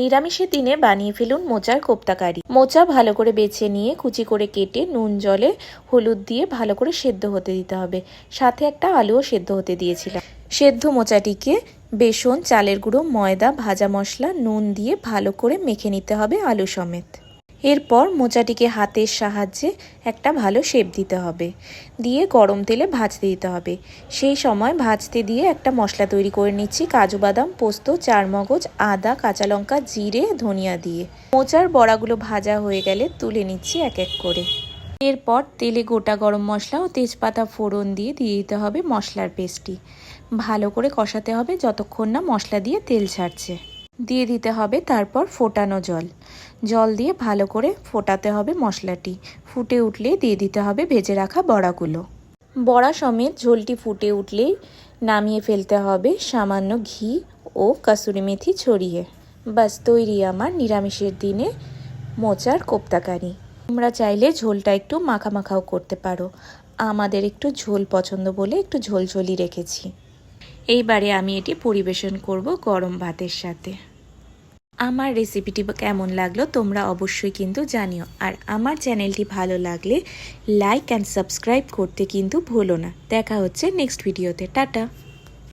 নিরামিষের দিনে বানিয়ে ফেলুন মোচার কোপ্তাকারি। মোচা ভালো করে বেছে নিয়ে কুচি করে কেটে নুন, জলে, হলুদ দিয়ে ভালো করে সেদ্ধ হতে দিতে হবে। সাথে একটা আলুও সেদ্ধ হতে দিয়েছিলাম। সেদ্ধ মোচাটিকে বেসন, চালের গুঁড়ো, ময়দা, ভাজা মশলা, নুন দিয়ে ভালো করে মেখে নিতে হবে আলু সমেত। এরপর মোচাটিকে হাতের সাহায্যে একটা ভালো শেপ দিতে হবে। দিয়ে গরম তেলে ভাজতে দিতে হবে। সেই সময় ভাজতে দিয়ে একটা মশলা তৈরি করে নিচ্ছি কাজু বাদাম, পোস্ত, চারমগজ, আদা, কাঁচা লঙ্কা, জিরে, ধনিয়া দিয়ে। মোচার বড়াগুলো ভাজা হয়ে গেলে তুলে নিচ্ছি এক এক করে। এরপর তেলে গোটা গরম মশলা ও তেজপাতা ফোড়ন দিয়ে দিয়ে দিতে হবে মশলার পেস্টটি। ভালো করে কষাতে হবে যতক্ষণ না মশলা দিয়ে তেল ছাড়ছে। দিয়ে দিতে হবে তারপর ফোটানো জল। জল দিয়ে ভালো করে ফোটাতে হবে মশলাটি। ফুটে উঠলে দিয়ে দিতে হবে ভেজে রাখা বড়াগুলো। বড়া সমেত ঝোলটি ফুটে উঠলেই নামিয়ে ফেলতে হবে সামান্য ঘি ও কাসুরি মেথি ছড়িয়ে। বাস, তৈরি আমার নিরামিষের দিনে মোচার কোপ্তাকারি। তোমরা চাইলে ঝোলটা একটু মাখা মাখাও করতে পারো। আমাদের একটু ঝোল পছন্দ বলে একটু ঝোলঝোলি রেখেছি। এইবারে আমি এটি পরিবেশন করব গরম ভাতের সাথে। আমার রেসিপিটি কেমন লাগল তোমরা অবশ্যই কিন্তু জানিও। আর আমার চ্যানেলটি ভালো লাগলে লাইক অ্যান্ড সাবস্ক্রাইব করতে কিন্তু ভুলো না। দেখা হচ্ছে নেক্সট ভিডিওতে টাটা!